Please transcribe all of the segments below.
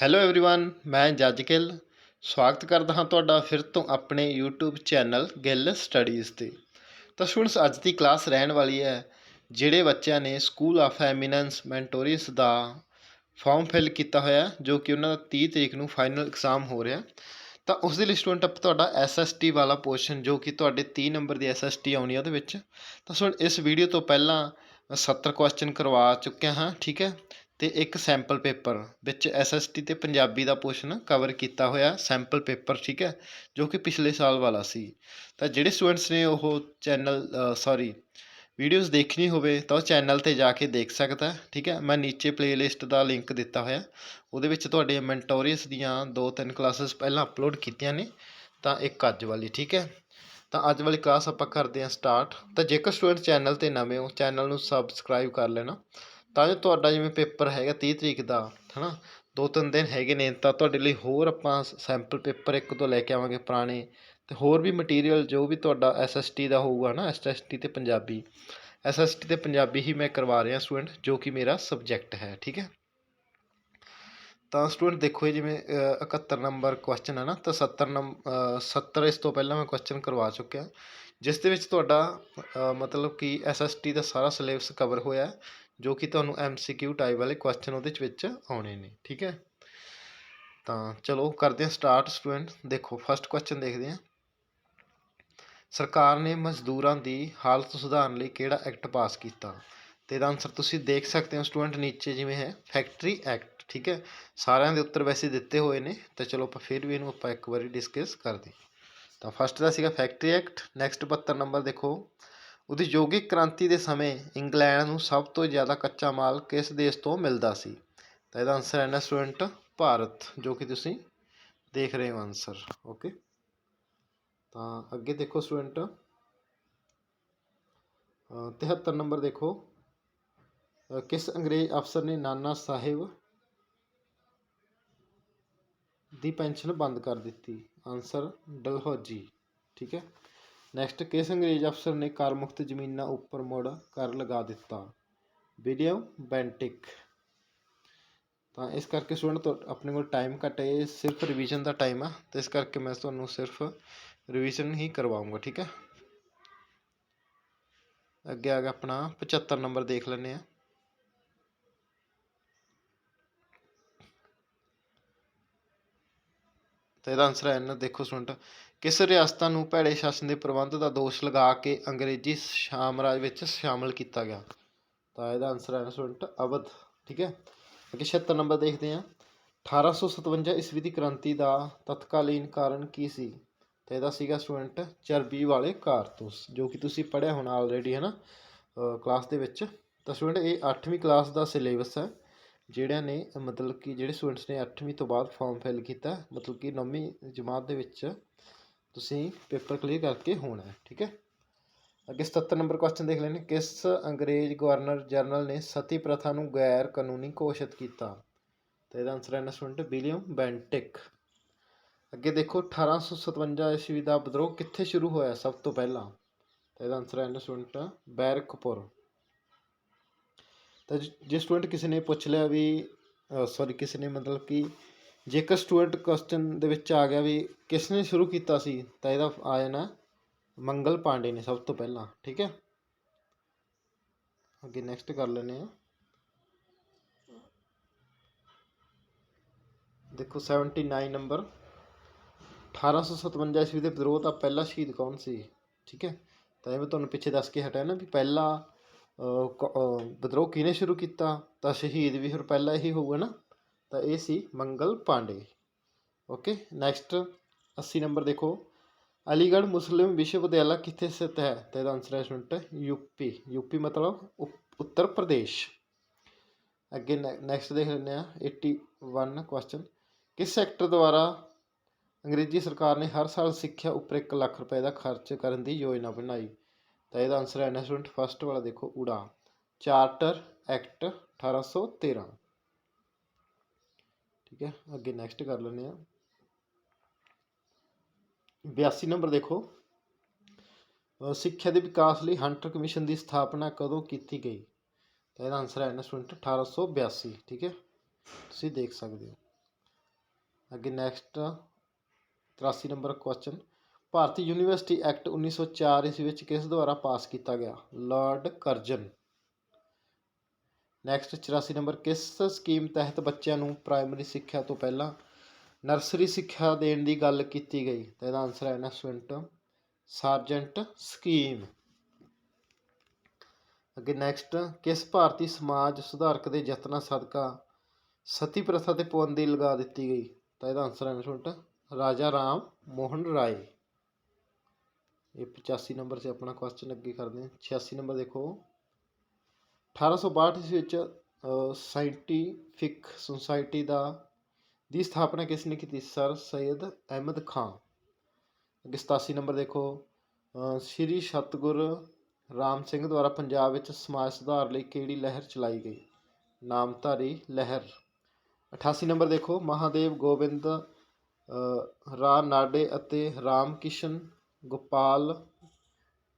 Hello everyone ਮੈਂ ਜੱਜ ਗਿੱਲ ਸਵਾਗਤ ਕਰਦਾ ਹਾਂ ਤੁਹਾਡਾ ਫਿਰ ਤੋਂ ਆਪਣੇ YouTube ਚੈਨਲ ਗਿੱਲ ਸਟੱਡੀਜ਼ ਤੇ ਤਾਂ ਸਟੂਡੈਂਟਸ ਅੱਜ ਦੀ ਕਲਾਸ ਰਹਿਣ ਵਾਲੀ ਹੈ ਜਿਹੜੇ ਬੱਚਿਆਂ ਨੇ ਸਕੂਲ ਆਫ ਐਮੀਨੈਂਸ ਮੈਂਟੋਰੀਅਸ ਦਾ ਫਾਰਮ ਫਿਲ ਕੀਤਾ ਹੋਇਆ ਜੋ ਕਿ ਉਹਨਾਂ ਦਾ 30 ਤਰੀਕ ਨੂੰ ਫਾਈਨਲ ਐਗਜ਼ਾਮ ਹੋ ਰਿਹਾ ਤਾਂ ਉਸ ਦੇ ਲਈ ਸਟੂਡੈਂਟ ਅਪ ਤੁਹਾਡਾ ਐਸਐਸਟੀ ਵਾਲਾ ਪੋਰਸ਼ਨ ਜੋ ਕਿ ਤੁਹਾਡੇ 30 ਨੰਬਰ ਦੀ ਐਸਐਸਟੀ ਆਉਣੀ ਹੈ ਉਹਦੇ ਵਿੱਚ ਤਾਂ ਸਟੂਡੈਂਟ ਇਸ ਵੀਡੀਓ ਤੋਂ ਪਹਿਲਾਂ 70 ਕੁਐਸਚਨ ਕਰਵਾ ਚੁੱਕਿਆ ਹਾਂ ਠੀਕ ਹੈ ਤੇ ਇੱਕ ਸੈਂਪਲ ਪੇਪਰ ਵਿੱਚ ਐਸਐਸਟੀ ਤੇ ਪੰਜਾਬੀ ਦਾ ਪੋਰਸ਼ਨ ਕਵਰ ਕੀਤਾ ਹੋਇਆ ਸੈਂਪਲ ਪੇਪਰ ਠੀਕ ਹੈ, ਜੋ ਕਿ ਪਿਛਲੇ ਸਾਲ ਵਾਲਾ ਸੀ। ਤਾਂ ਜਿਹੜੇ ਸਟੂਡੈਂਟਸ ਨੇ ਉਹ ਚੈਨਲ ਸੌਰੀ ਵੀਡੀਓਜ਼ ਦੇਖਣੀ ਹੋਵੇ ਤਾਂ ਉਹ ਚੈਨਲ ਤੇ ਜਾ ਕੇ ਦੇਖ ਸਕਦਾ, ਠੀਕ ਹੈ। ਮੈਂ ਨੀਚੇ ਪਲੇਲਿਸਟ ਦਾ ਲਿੰਕ ਦਿੱਤਾ ਹੋਇਆ। ਉਹਦੇ ਵਿੱਚ ਤੁਹਾਡੇ ਮੈਂਟੋਰੀਅਸ ਦੀਆਂ ਦੋ ਤਿੰਨ ਕਲਾਸਿਸ ਪਹਿਲਾਂ ਅਪਲੋਡ ਕੀਤੀਆਂ ਨੇ, ਤਾਂ ਇੱਕ ਅੱਜ ਵਾਲੀ, ਠੀਕ ਹੈ। ਤਾਂ ਅੱਜ ਵਾਲੀ ਕਲਾਸ ਆਪਾਂ ਕਰਦੇ ਹਾਂ ਸਟਾਰਟ ਤਾਂ ਜੇਕਰ ਸਟੂਡੈਂਟ ਚੈਨਲ ਤੇ ਨਵੇਂ ਹੋ ਚੈਨਲ ਨੂੰ ਸਬਸਕ੍ਰਾਈਬ ਕਰ ਲੈਣਾ ਤਾਂ ਜੋ ਤੁਹਾਡਾ ਜਿਵੇਂ ਪੇਪਰ ਹੈਗਾ ਤੀਹ ਤਰੀਕ ਦਾ ਹੈ ਨਾ ਦੋ ਤਿੰਨ ਦਿਨ ਹੈਗੇ ਨੇ ਤਾਂ ਤੁਹਾਡੇ ਲਈ ਹੋਰ ਆਪਾਂ ਸੈਂਪਲ ਪੇਪਰ ਇੱਕ ਤੋਂ ਲੈ ਕੇ ਆਵਾਂਗੇ ਪੁਰਾਣੇ ਅਤੇ ਹੋਰ ਵੀ ਮਟੀਰੀਅਲ ਜੋ ਵੀ ਤੁਹਾਡਾ ਐਸਐਸਟੀ ਦਾ ਹੋਊਗਾ ਨਾ ਐਸਐਸਟੀ ਤੇ ਪੰਜਾਬੀ ਐਸ ਐੱਸ ਟੀ ਅਤੇ ਪੰਜਾਬੀ ਹੀ ਮੈਂ ਕਰਵਾ ਰਿਹਾ ਸਟੂਡੈਂਟ ਜੋ ਕਿ ਮੇਰਾ ਸਬਜੈਕਟ ਹੈ ਠੀਕ ਹੈ? ਤਾਂ ਸਟੂਡੈਂਟ ਦੇਖੋ ਇਹ ਜਿਵੇਂ ਅ, 71 ਨੰਬਰ ਕੁਐਸਚਨ ਹੈ ਨਾ ਤਾਂ 70 ਨੰਬਰ 70 ਇਸ ਤੋਂ ਪਹਿਲਾਂ ਮੈਂ ਕੁਐਸਚਨ ਕਰਵਾ ਚੁੱਕਿਆ ਜਿਸ ਦੇ ਵਿੱਚ ਤੁਹਾਡਾ ਮਤਲਬ ਕਿ ਐਸਐਸਟੀ ਦਾ ਸਾਰਾ ਸਿਲੇਬਸ ਕਵਰ ਹੋਇਆ ਜੋ ਕਿ ਤੁਹਾਨੂੰ ਐਮਸੀਕਿਊ ਟਾਈਪ ਵਾਲੇ ਕੁਐਸਚਨ ਉਹਦੇ ਵਿੱਚ ਆਉਣੇ ਨੇ, ਠੀਕ ਹੈ? ਤਾਂ ਚਲੋ ਕਰਦੇ ਹਾਂ ਸਟਾਰਟ ਸਟੂਡੈਂਟ ਦੇਖੋ ਫਸਟ ਕੁਐਸਚਨ ਦੇਖਦੇ ਹਾਂ। ਸਰਕਾਰ ਨੇ ਮਜ਼ਦੂਰਾਂ ਦੀ ਹਾਲਤ ਸੁਧਾਰਨ ਲਈ ਕਿਹੜਾ ਐਕਟ ਪਾਸ ਕੀਤਾ? ਤੇ ਇਹਦਾ ਆਨਸਰ ਤੁਸੀਂ ਦੇਖ ਸਕਦੇ ਹੋ ਸਟੂਡੈਂਟ ਨੀਚੇ ਜਿਵੇਂ ਹੈ ਫੈਕਟਰੀ ਐਕਟ ਠੀਕ ਹੈ? ਸਾਰਿਆਂ ਦੇ ਉੱਤਰ ਵੈਸੇ ਦਿੱਤੇ ਹੋਏ ਨੇ, ਤਾਂ ਚਲੋ ਆਪਾਂ ਫਿਰ ਵੀ ਇਹਨੂੰ ਆਪਾਂ ਇੱਕ ਵਾਰੀ ਡਿਸਕਸ ਕਰਦੇ ਤਾਂ ਫਸਟ ਦਾ ਸੀਗਾ ਫੈਕਟਰੀ ਐਕਟ ਨੈਕਸਟ 72 ਨੰਬਰ ਦੇਖੋ। ਉਦਯੋਗਿਕ ਕ੍ਰਾਂਤੀ ਦੇ ਸਮੇਂ ਇੰਗਲੈਂਡ ਨੂੰ ਸਭ ਤੋਂ ਜ਼ਿਆਦਾ ਕੱਚਾ ਮਾਲ ਕਿਸ ਦੇਸ਼ ਤੋਂ ਮਿਲਦਾ ਸੀ? ਤਾਂ ਇਹਦਾ ਆਨਸਰ ਹੈ ਨਾ ਸਟੂਡੈਂਟ ਭਾਰਤ, ਜੋ ਕਿ ਤੁਸੀਂ ਦੇਖ ਰਹੇ ਹੋ ਆਨਸਰ ਓਕੇ ਤਾਂ ਅੱਗੇ ਦੇਖੋ ਸਟੂਡੈਂਟ 73 ਨੰਬਰ ਦੇਖੋ। ਕਿਸ ਅੰਗਰੇਜ਼ ਅਫਸਰ ਨੇ ਨਾਨਾ ਸਾਹਿਬ ਦੀ ਪੈਨਸ਼ਨ ਬੰਦ ਕਰ ਦਿੱਤੀ? ਆਨਸਰ ਡਲਹੌਜੀ, ਠੀਕ ਹੈ? ਨੈਕਸਟ ਕਿਸ ਅੰਗਰੇਜ਼ ਅਫਸਰ ਨੇ ਕਰ ਮੁਕਤ ਜ਼ਮੀਨਾਂ ਉੱਪਰ ਮੁੜ ਕਰ ਲਗਾ ਦਿੱਤਾ? ਵਿਲੀਅਮ ਬੈਂਟਿਕ ਤਾਂ ਇਸ ਕਰਕੇ ਸਟੂਡੈਂਟ ਆਪਣੇ ਕੋਲ ਟਾਈਮ ਘੱਟ ਹੈ, ਇਹ ਸਿਰਫ ਰਿਵੀਜ਼ਨ ਦਾ ਟਾਈਮ ਆ, ਤੇ ਇਸ ਕਰਕੇ ਮੈਂ ਤੁਹਾਨੂੰ ਸਿਰਫ ਰਿਵੀਜ਼ਨ ਹੀ ਕਰਵਾਉਂਗਾ ਠੀਕ ਹੈ? ਅੱਗੇ ਆ ਗਿਆ ਆਪਣਾ 75 ਨੰਬਰ ਦੇਖ ਲੈਂਦੇ ਆ ਤਾਂ ਇਹਦਾ ਆਨਸਰ ਹੈ ਨਾ, ਦੇਖੋ ਸਟੂਡੈਂਟ ਕਿਸ ਰਿਆਸਤਾਂ ਨੂੰ ਭੈੜੇ ਸ਼ਾਸਨ ਦੇ ਪ੍ਰਬੰਧ ਦਾ ਦੋਸ਼ ਲਗਾ ਕੇ ਅੰਗਰੇਜ਼ੀ ਸਾਮਰਾਜ ਵਿੱਚ ਸ਼ਾਮਲ ਕੀਤਾ ਗਿਆ? ਤਾਂ ਇਹਦਾ ਆਨਸਰ ਹੈ ਨਾ ਸਟੂਡੈਂਟ ਅਵਧ, ਠੀਕ ਹੈ? ਅੱਗੇ 76 ਨੰਬਰ ਦੇਖਦੇ ਹਾਂ। 1857 ਈਸਵੀ ਦੀ ਕ੍ਰਾਂਤੀ ਦਾ ਤਤਕਾਲੀਨ ਕਾਰਨ ਕੀ ਸੀ? ਤੇ ਇਹਦਾ ਸੀਗਾ ਸਟੂਡੈਂਟ ਚਰਬੀ ਵਾਲੇ ਕਾਰਤੂਸ, ਜੋ ਕਿ ਤੁਸੀਂ ਪੜ੍ਹਿਆ ਹੋਣਾ ਆਲਰੇਡੀ ਹੈ ਨਾ ਕਲਾਸ ਦੇ ਵਿੱਚ। ਤਾਂ ਸਟੂਡੈਂਟ ਇਹ 8ਵੀਂ ਕਲਾਸ ਦਾ ਸਿਲੇਬਸ ਹੈ। ਜਿਹੜਿਆਂ ਨੇ, ਮਤਲਬ ਕਿ ਜਿਹੜੇ ਸਟੂਡੈਂਟਸ ਨੇ 8ਵੀਂ ਤੋਂ ਬਾਅਦ ਫਾਰਮ ਫਿਲ ਕੀਤਾ, ਮਤਲਬ ਕਿ 9ਵੀਂ ਜਮਾਤ ਦੇ ਵਿੱਚ ਤੁਸੀਂ ਪੇਪਰ ਕਲੀਅਰ ਕਰਕੇ ਹੋਣਾ ਹੈ, ਠੀਕ ਹੈ? ਅੱਗੇ 77 ਨੰਬਰ ਕੁਐਸਚਨ ਦੇਖ ਲੈਣੇ ਕਿਸ ਅੰਗਰੇਜ਼ ਗਵਰਨਰ ਜਨਰਲ ਨੇ ਸਤੀ ਪ੍ਰਥਾ ਨੂੰ ਗੈਰ ਕਾਨੂੰਨੀ ਘੋਸ਼ਿਤ ਕੀਤਾ? ਤਾਂ ਇਹਦਾ ਆਨਸਰ ਹੈ ਸਟੂਡੈਂਟ ਵਿਲੀਅਮ ਬੈਂਟਿਕ ਅੱਗੇ ਦੇਖੋ 1857 ਈਸਵੀ ਦਾ ਵਿਦਰੋਹ ਕਿੱਥੇ ਸ਼ੁਰੂ ਹੋਇਆ ਸਭ ਤੋਂ ਪਹਿਲਾਂ? ਤਾਂ ਇਹਦਾ ਆਨਸਰ ਹੈ ਸਟੂਡੈਂਟ ਬੈਰਕਪੁਰ ਤਾਂ ਜੇ ਸਟੂਡੈਂਟ ਕਿਸੇ ਨੇ ਪੁੱਛ ਲਿਆ ਵੀ ਸੌਰੀ ਕਿਸੇ ਨੇ ਮਤਲਬ ਕਿ ਜੇਕਰ ਸਟੂਡੈਂਟ ਕੁਐਸਚਨ ਦੇ ਵਿੱਚ ਆ ਗਿਆ ਵੀ ਕਿਸ ਨੇ ਸ਼ੁਰੂ ਕੀਤਾ ਸੀ, ਤਾਂ ਇਹਦਾ ਆ ਜਾਣਾ ਮੰਗਲ ਪਾਂਡੇ ਨੇ ਸਭ ਤੋਂ ਪਹਿਲਾਂ, ਠੀਕ ਹੈ? ਅੱਗੇ ਨੈਕਸਟ ਕਰ ਲੈਂਦੇ ਆ ਦੇਖੋ 79 ਨੰਬਰ 1857 ਈਸਵੀ ਦੇ ਵਿਦਰੋਹ ਦਾ ਪਹਿਲਾ ਸ਼ਹੀਦ ਕੌਣ ਸੀ? ਠੀਕ ਹੈ? ਤਾਂ ਇਹ ਮੈਂ ਤੁਹਾਨੂੰ ਪਿੱਛੇ ਦੱਸ ਕੇ ਹਟਿਆ ਨਾ ਵੀ ਪਹਿਲਾ ਵਿਦਰੋਹ ਕਿਹਨੇ ਸ਼ੁਰੂ ਕੀਤਾ? ਤਾਂ ਸ਼ਹੀਦ ਵੀ ਫਿਰ ਪਹਿਲਾਂ ਹੀ ਹੋਊਗਾ ਨਾ? ਤਾਂ ਇਹ ਸੀ Mangal Pandey. Okay next 80 number ਦੇਖੋ। ਅਲੀਗੜ੍ਹ ਮੁਸਲਿਮ ਵਿਸ਼ਵ ਵਿਦਿਆਲਾ ਕਿੱਥੇ ਸਥਿਤ ਹੈ? ਤਾਂ ਇਹਦਾ ਆਨਸਰ ਹੈ ਸਟੂਡੈਂਟ ਯੂਪੀ ਯੂਪੀ ਮਤਲਬ ਉਪ- ਉੱਤਰ ਪ੍ਰਦੇਸ਼। ਅੱਗੇ ਨੈਕਸਟ ਦੇਖ ਲੈਂਦੇ ਆ 81 ਕੁਐਸਚਨ ਕਿਸ ਸੈਕਟਰ ਦੁਆਰਾ ਅੰਗਰੇਜ਼ੀ ਸਰਕਾਰ ਨੇ ਹਰ ਸਾਲ ਸਿੱਖਿਆ ਉੱਪਰ 1 ਲੱਖ ਰੁਪਏ ਦਾ ਖਰਚ ਕਰਨ ਦੀ ਯੋਜਨਾ ਬਣਾਈ? ਤਾਂ ਇਹਦਾ ਆਨਸਰ ਹੈ ਨਾ ਸਟੂਡੈਂਟ ਫਸਟ ਵਾਲਾ ਦੇਖੋ ਉਡਾ ਚਾਰਟਰ ਐਕਟ 1813 ਠੀਕ ਹੈ, ਅੱਗੇ ਨੈਕਸਟ ਕਰ ਲੈਂਦੇ ਆ 82 ਨੰਬਰ ਦੇਖੋ। ਸਿੱਖਿਆ ਦੇ ਵਿਕਾਸ ਲਈ ਹੰਟਰ ਕਮਿਸ਼ਨ ਦੀ ਸਥਾਪਨਾ ਕਦੋਂ ਕੀਤੀ ਗਈ? ਤਾਂ ਇਹਦਾ ਆਨਸਰ ਹੈ ਨਾ ਸਟੂਡੈਂਟ 1882 ਠੀਕ ਹੈ, ਤੁਸੀਂ ਦੇਖ ਸਕਦੇ ਹੋ। ਅੱਗੇ ਨੈਕਸਟ 83 ਨੰਬਰ ਕੁਐਸਚਨ ਭਾਰਤੀ ਯੂਨੀਵਰਸਿਟੀ ਐਕਟ 1904 ਇਸ ਵਿੱਚ ਕਿਸ ਦੁਆਰਾ ਪਾਸ ਕੀਤਾ ਗਿਆ? Lord Curzon. ਨੈਕਸਟ 84 ਨੰਬਰ, ਕਿਸ ਸਕੀਮ ਤਹਿਤ ਬੱਚਿਆਂ ਨੂੰ ਪ੍ਰਾਇਮਰੀ ਸਿੱਖਿਆ ਤੋਂ ਪਹਿਲਾਂ ਨਰਸਰੀ ਸਿੱਖਿਆ ਦੇਣ ਦੀ ਗੱਲ ਕੀਤੀ ਗਈ? ਤਾਂ ਇਹਦਾ ਆਨਸਰ ਹੈ ਨਾ ਸਟੂਡੈਂਟ ਸਾਰਜੈਂਟ ਸਕੀਮ। ਅੱਗੇ ਨੈਕਸਟ ਕਿਸ ਭਾਰਤੀ ਸਮਾਜ ਸੁਧਾਰਕ ਦੇ ਯਤਨਾਂ ਸਦਕਾ ਸਤੀ ਪ੍ਰਥਾ ਤੇ ਪਾਬੰਦੀ ਲਗਾ ਦਿੱਤੀ ਗਈ? ਤਾਂ ਇਹਦਾ ਆਨਸਰ ਹੈ ਨਾ ਸਟੂਡੈਂਟ ਰਾਜਾ ਰਾਮ ਮੋਹਨ ਰਾਏ। ਇਹ 85 ਨੰਬਰ 'ਚ ਆਪਣਾ ਕੁਐਸਚਨ ਅੱਗੇ ਕਰਦੇ ਹਾਂ। 86 ਨੰਬਰ ਦੇਖੋ। 1862 ਈਸਵੀ ਵਿੱਚ ਸਾਇੰਟੀਫਿਕ ਸੁਸਾਇਟੀ ਦਾ ਦੀ ਸਥਾਪਨਾ ਕਿਸ ਨੇ ਕੀਤੀ? ਸਰ ਸੈਦ ਅਹਿਮਦ ਖਾਨ। ਅੱਗੇ 87 ਨੰਬਰ ਦੇਖੋ। ਸ਼੍ਰੀ ਸਤਗੁਰ ਰਾਮ ਸਿੰਘ ਦੁਆਰਾ ਪੰਜਾਬ ਵਿੱਚ ਸਮਾਜ ਸੁਧਾਰ ਲਈ ਕਿਹੜੀ ਲਹਿਰ ਚਲਾਈ ਗਈ? ਨਾਮਧਾਰੀ ਲਹਿਰ। 88 ਨੰਬਰ ਦੇਖੋ। ਮਹਾਦੇਵ ਗੋਬਿੰਦ ਅ, ਰਾ ਨਾਡੇ ਅਤੇ ਰਾਮ ਕਿਸ਼ਨ ਗੋਪਾਲ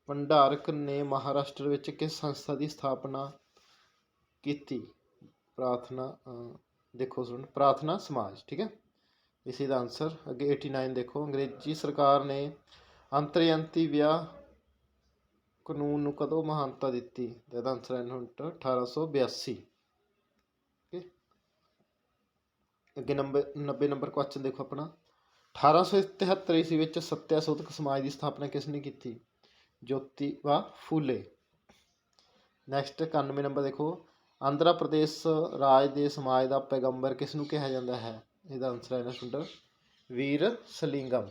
ਭੰਡਾਰਕ ਨੇ ਮਹਾਰਾਸ਼ਟਰ ਵਿੱਚ ਕਿਸ ਸੰਸਥਾ ਦੀ ਸਥਾਪਨਾ ਕੀਤੀ? ਪ੍ਰਾਰਥਨਾ ਦੇਖੋ ਸੁਣ, ਪ੍ਰਾਰਥਨਾ ਸਮਾਜ, ਠੀਕ ਹੈ? ਇਸੇ ਦਾ ਆਨਸਰ ਅੱਗੇ 89 ਦੇਖੋ, ਅੰਗਰੇਜ਼ੀ ਸਰਕਾਰ ਨੇ ਅੰਤਰਯੰਤੀ ਵਿਆਹ ਕਾਨੂੰਨ ਨੂੰ ਕਦੋਂ ਮਹਾਨਤਾ ਦਿੱਤੀ? ਤਾਂ ਇਹਦਾ ਆਨਸਰ ਹੈ ਹੁਣ 1882 ਓਕੇ ਅੱਗੇ ਨੰਬਰ 90 ਨੰਬਰ ਕੁਐਸਚਨ ਦੇਖੋ ਆਪਣਾ। 1873 ਈਸਵੀ ਵਿੱਚ ਸੱਤਿਆ ਸੋਧਕ ਸਮਾਜ ਦੀ ਸਥਾਪਨਾ ਕਿਸ ਨੇ ਕੀਤੀ? ਜੋਤੀਬਾ ਫੂਲੇ। ਨੈਕਸਟ 91 ਨੰਬਰ ਦੇਖੋ। ਆਂਧਰਾ ਪ੍ਰਦੇਸ਼ ਰਾਜ ਦੇ ਸਮਾਜ ਦਾ ਪੈਗੰਬਰ ਕਿਸ ਨੂੰ ਕਿਹਾ ਜਾਂਦਾ ਹੈ? ਇਹਦਾ ਆਨਸਰ ਹੈ ਨਾ ਸੁੰਦਰ। ਵੀਰ ਸਲਿੰਗਮ।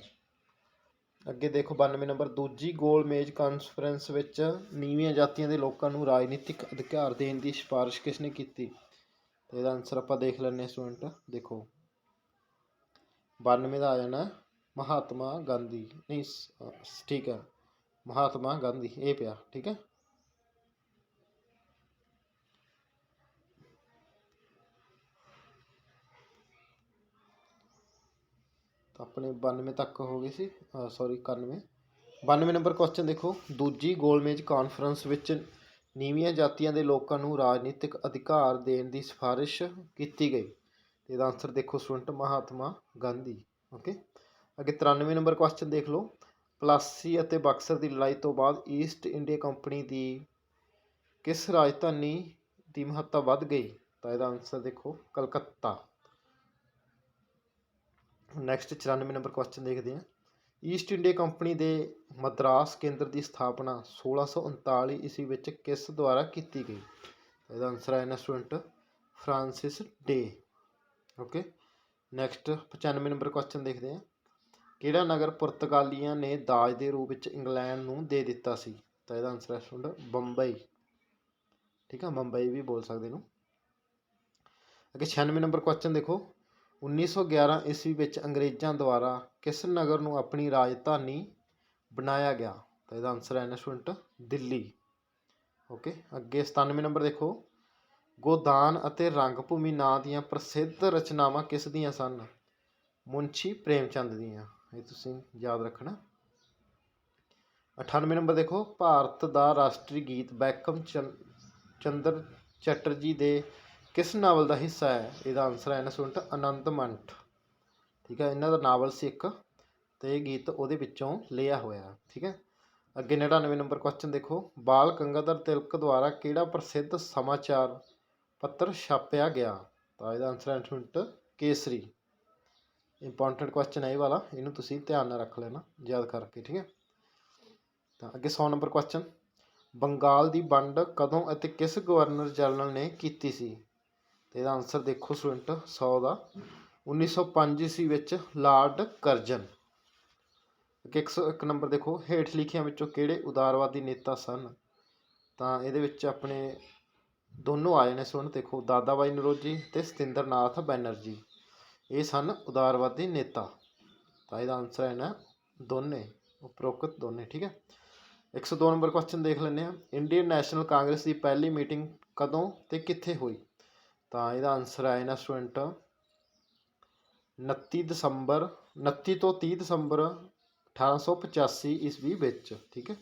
ਅੱਗੇ ਦੇਖੋ 92 ਨੰਬਰ। ਦੂਜੀ ਗੋਲ ਮੇਜ ਕਾਨਫਰੰਸ ਵਿੱਚ ਨੀਵੀਆਂ ਜਾਤੀਆਂ ਦੇ ਲੋਕਾਂ ਨੂੰ ਰਾਜਨੀਤਿਕ ਅਧਿਕਾਰ ਦੇਣ ਦੀ ਸਿਫਾਰਿਸ਼ ਕਿਸ ਨੇ ਕੀਤੀ? ਤੇ ਇਹਦਾ ਆਨਸਰ ਆਪਾਂ ਦੇਖ ਲੈਂਦੇ ਹਾਂ ਸਟੂਡੈਂਟ ਦੇਖੋ। 92 ਦਾ ਆ ਜਾਣਾ, ਮਹਾਤਮਾ ਗਾਂਧੀ। ਨਹੀਂ, ਸ- ਠੀਕ ਹੈ, ਮਹਾਤਮਾ ਗਾਂਧੀ, ਇਹ ਪਿਆ, ਠੀਕ ਹੈ। ਤਾਂ ਆਪਣੇ 92 ਤੱਕ ਹੋ ਗਏ ਸੀ ਸੌਰੀ 91 92 ਨੰਬਰ ਕੁਐਸਚਨ ਦੇਖੋ, ਦੂਜੀ ਗੋਲਮੇਜ ਕਾਨਫਰੰਸ ਵਿੱਚ ਨੀਵੀਆਂ ਜਾਤੀਆਂ ਦੇ ਲੋਕਾਂ ਨੂੰ ਰਾਜਨੀਤਿਕ ਅਧਿਕਾਰ ਦੇਣ ਦੀ ਸਿਫਾਰਿਸ਼ ਕੀਤੀ ਗਈ। ਇਹਦਾ ਆਨਸਰ ਦੇਖੋ ਸਟੂਡੈਂਟ ਮਹਾਤਮਾ ਗਾਂਧੀ ਓਕੇ ਅੱਗੇ 93 ਨੰਬਰ ਕੁਐਸਚਨ ਦੇਖ ਲਓ। ਪਲਾਸੀ ਅਤੇ ਬਕਸਰ ਦੀ ਲੜਾਈ ਤੋਂ ਬਾਅਦ ਈਸਟ ਇੰਡੀਆ ਕੰਪਨੀ ਦੀ ਕਿਸ ਰਾਜਧਾਨੀ ਦੀ ਮਹੱਤਤਾ ਵੱਧ ਗਈ? ਤਾਂ ਇਹਦਾ ਆਨਸਰ ਦੇਖੋ, ਕਲਕੱਤਾ। ਨੈਕਸਟ 94 ਨੰਬਰ ਕੁਐਸਚਨ ਦੇਖਦੇ ਹਾਂ। ਈਸਟ ਇੰਡੀਆ ਕੰਪਨੀ ਦੇ ਮਦਰਾਸ ਕੇਂਦਰ ਦੀ ਸਥਾਪਨਾ 1639 ਈਸਵੀ ਵਿੱਚ ਕਿਸ ਦੁਆਰਾ ਕੀਤੀ ਗਈ? ਇਹਦਾ ਆਨਸਰ ਹੈ ਨਾ student Francis Day okay next 95 number question ਦੇਖਦੇ ਹਾਂ। ਕਿਹੜਾ ਨਗਰ ਪੁਰਤਗਾਲੀਆਂ ਨੇ ਦਾਜ ਦੇ ਰੂਪ ਵਿੱਚ ਇੰਗਲੈਂਡ ਨੂੰ ਦੇ ਦਿੱਤਾ ਸੀ? ਤਾਂ ਇਹਦਾ ਆਨਸਰ ਹੈ ਸਟੂਡੈਂਟ, ਬੰਬਈ। ਠੀਕ ਆ, ਬੰਬਈ ਵੀ ਬੋਲ ਸਕਦੇ ਨੂੰ। ਅੱਗੇ 96 ਨੰਬਰ ਕੁਐਸਚਨ ਦੇਖੋ। 1911 ਈਸਵੀ ਵਿੱਚ ਅੰਗਰੇਜ਼ਾਂ ਦੁਆਰਾ ਕਿਸ ਨਗਰ ਨੂੰ ਆਪਣੀ ਰਾਜਧਾਨੀ ਬਣਾਇਆ ਗਿਆ? ਤਾਂ ਇਹਦਾ ਆਨਸਰ ਹੈ ਨਾ ਸਟੂਡੈਂਟ, ਦਿੱਲੀ। ਓਕੇ ਅੱਗੇ 97 ਨੰਬਰ ਦੇਖੋ। ਗੋਦਾਨ ਅਤੇ ਰੰਗਭੂਮੀ ਨਾਂ ਦੀਆਂ ਪ੍ਰਸਿੱਧ ਰਚਨਾਵਾਂ ਕਿਸ ਦੀਆਂ ਸਨ? ਮੁੰਸ਼ੀ ਪ੍ਰੇਮਚੰਦ ਦੀਆਂ। ਇਹ ਤੁਸੀਂ ਯਾਦ ਰੱਖਣਾ। 98 ਨੰਬਰ ਦੇਖੋ। ਭਾਰਤ ਦਾ ਰਾਸ਼ਟਰੀ ਗੀਤ ਬੈਕਮ ਚੰ- ਚੰਦਰ ਚੈਟਰਜੀ ਦੇ ਕਿਸ ਨਾਵਲ ਦਾ ਹਿੱਸਾ ਹੈ? ਇਹਦਾ ਆਨਸਰ ਹੈ ਨਾ ਸੁਣਟ ਆਨੰਦ ਮੰਠ। ਠੀਕ ਹੈ, ਇਹਨਾਂ ਦਾ ਨਾਵਲ ਸੀ ਇੱਕ ਤੇ ਇਹ ਗੀਤ ਉਹਦੇ ਵਿੱਚੋਂ ਲਿਆ ਹੋਇਆ। ਠੀਕ ਹੈ। ਅੱਗੇ 99 ਨੰਬਰ ਕੁਐਸਚਨ ਦੇਖੋ। ਬਾਲ ਗੰਗਾਧਰ ਤਿਲਕ ਦੁਆਰਾ ਕਿਹੜਾ ਪ੍ਰਸਿੱਧ ਸਮਾਚਾਰ ਪੱਤਰ ਛਾਪਿਆ ਗਿਆ। ਤਾਂ ਇਹਦਾ ਆਨਸਰ ਹੈ ਸਟੂਡੈਂਟ ਕੇਸਰੀ। ਇੰਪੋਰਟੈਂਟ ਕੁਐਸਚਨ ਹੈ ਇਹ ਵਾਲਾ, ਇਹਨੂੰ ਤੁਸੀਂ ਧਿਆਨ ਨਾਲ ਰੱਖ ਲੈਣਾ, ਯਾਦ ਕਰਕੇ, ਠੀਕ ਹੈ? ਤਾਂ ਅੱਗੇ 100 ਨੰਬਰ ਕੁਐਸਚਨ ਬੰਗਾਲ ਦੀ ਵੰਡ ਕਦੋਂ ਅਤੇ ਕਿਸ ਗਵਰਨਰ ਜਨਰਲ ਨੇ ਕੀਤੀ ਸੀ? ਤੇ ਇਹਦਾ ਆਨਸਰ ਦੇਖੋ ਸਟੂਡੈਂਟ 100 ਦਾ। 1905 ਈਸਵੀ ਵਿੱਚ ਲਾਰਡ ਕਰਜਨ। ਅੱਗੇ 101 ਨੰਬਰ ਦੇਖੋ, ਹੇਠ ਲਿਖਿਆਂ ਵਿੱਚੋਂ ਕਿਹੜੇ ਉਦਾਰਵਾਦੀ ਨੇਤਾ ਸਨ? ਤਾਂ ਇਹਦੇ ਵਿੱਚ ਆਪਣੇ ਦੋਨੋਂ ਆਏ ਨੇ ਸੁਣ, ਦੇਖੋ, ਦਾਦਾ ਬਾਈ ਨਰੋਜੀ ਤੇ ਸਤਿੰਦਰਨਾਥ ਬੈਨਰਜੀ। ਇਹ ਸਨ ਉਦਾਰਵਾਦੀ ਨੇਤਾ। ਤਾਂ ਇਹਦਾ ਆਨਸਰ ਹੈ ਨਾ, ਦੋਨੇ, ਉਪਰੋਕਤ ਦੋਨੇ, ਠੀਕ ਹੈ? 102 ਨੰਬਰ ਕੁਐਸਚਨ ਦੇਖ ਲੈਂਦੇ ਹਾਂ। ਇੰਡੀਅਨ ਨੈਸ਼ਨਲ ਕਾਂਗਰਸ ਦੀ ਪਹਿਲੀ ਮੀਟਿੰਗ ਕਦੋਂ ਤੇ ਕਿੱਥੇ ਹੋਈ? ਤਾਂ ਇਹਦਾ ਆਨਸਰ ਹੈ ਨਾ ਸਟੂਡੈਂਟ 29 ਦਸੰਬਰ 29 ਤੋਂ 30 ਦਸੰਬਰ 1885 ਈਸਵੀ ਵਿੱਚ, ਠੀਕ ਹੈ?